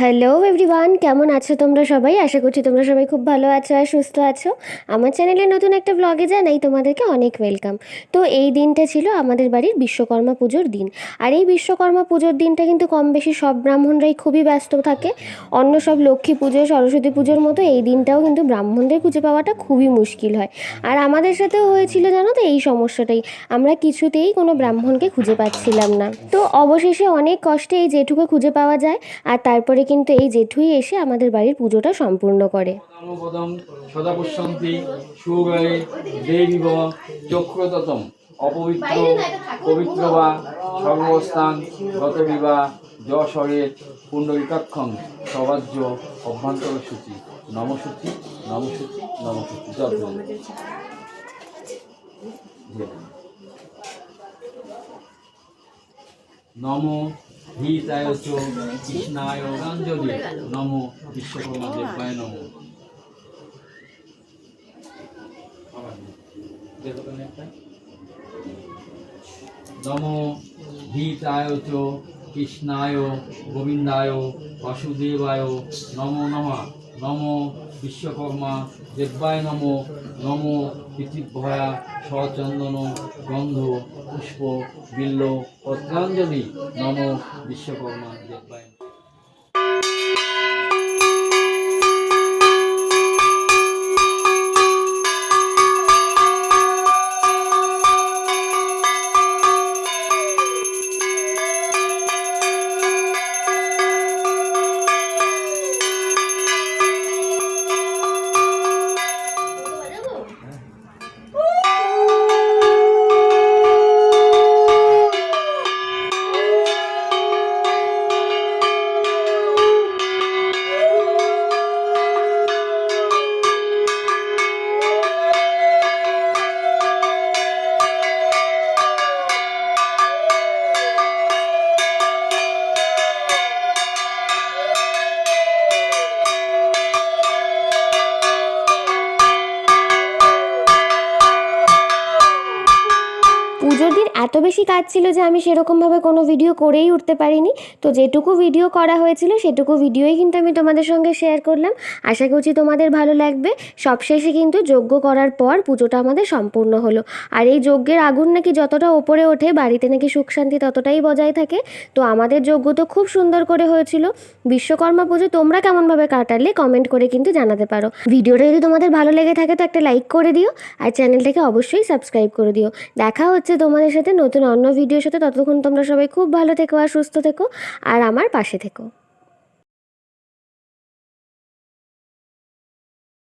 Hello everyone কেমন আছো তোমরা সবাই? আশা করছি তোমরা সবাই খুব ভালো আছো আর সুস্থ আছো। আমার চ্যানেলে নতুন একটা ব্লগে জানাই তোমাদেরকে অনেক ওয়েলকাম তো এই দিনটা ছিল আমাদের বাড়ির বিশ্বকর্মা পুজোর দিন। আর এই বিশ্বকর্মা পুজোর দিনটা কিন্তু কম বেশি সব ব্রাহ্মণরাই খুবই ব্যস্ত থাকে। অন্য সব লক্ষ্মী পুজো, সরস্বতী পুজোর মতো এই দিনটাও কিন্তু ব্রাহ্মণদের খুঁজে পাওয়াটা খুবই মুশকিল হয়। আর আমাদের সাথেও হয়েছিল জানো তো এই সমস্যাটাই। আমরা কিছুতেই কোনো ব্রাহ্মণকে খুঁজে পাচ্ছিলাম না। তো অবশেষে অনেক কষ্টে এই যেটুকু খুঁজে পাওয়া যায় আর তারপরে কিন্তু এই জেঠুই এসে আমাদের বাড়ির পুজোটা সম্পূর্ণ করে। চক্রততম অপবিত্র, পবিত্র বা সর্বস্থান গতবিবা যশরের অভ্যন্তর সূচি, নমসূচি নমসূচি নমসূচি নম হিতায় চ কৃষ্ণায় অঞ্জলি নম বিশ্বকর্মা দেবায় নম নম হিতায় চ কৃষ্ণায় গোবিন্দায় বাসুদেবায় নম নম নম বিশ্বকর্মা দেব্বায় নম নম পৃথিবীভয়া সচন্দন গন্ধ, পুষ্প, বিল্ল, পত্রাঞ্জলি, নম বিশ্বকর্মা, দেবায় পুজোর দিন এত বেশি কাজ ছিল যে আমি সেরকমভাবে কোনো ভিডিও করেই উঠতে পারিনি। তো যেটুকু ভিডিও করা হয়েছিল, সেটুকু ভিডিওই কিন্তু আমি তোমাদের সঙ্গে শেয়ার করলাম। আশা করছি তোমাদের ভালো লাগবে। সবশেষে কিন্তু যজ্ঞ করার পর পুজোটা আমাদের সম্পূর্ণ হলো। আর এই যজ্ঞের আগুন নাকি যতটা ওপরে ওঠে, বাড়িতে নাকি সুখ শান্তি ততটাই বজায় থাকে। তো আমাদের যজ্ঞ তো খুব সুন্দর করে হয়েছিল। বিশ্বকর্মা পুজো তোমরা কেমনভাবে কাটালে কমেন্ট করে কিন্তু জানাতে পারো। ভিডিওটা যদি তোমাদের ভালো লেগে থাকে তো একটা লাইক করে দিও। আর চ্যানেলটাকে অবশ্যই সাবস্ক্রাইব করে দিও। দেখা হচ্ছে তোমাদের সাথে নতুন অন্য ভিডিওর সাথে, ততক্ষণ তোমরা সবাই খুব ভালো থেকো আর সুস্থ থেকো আর আমার পাশে থেকো।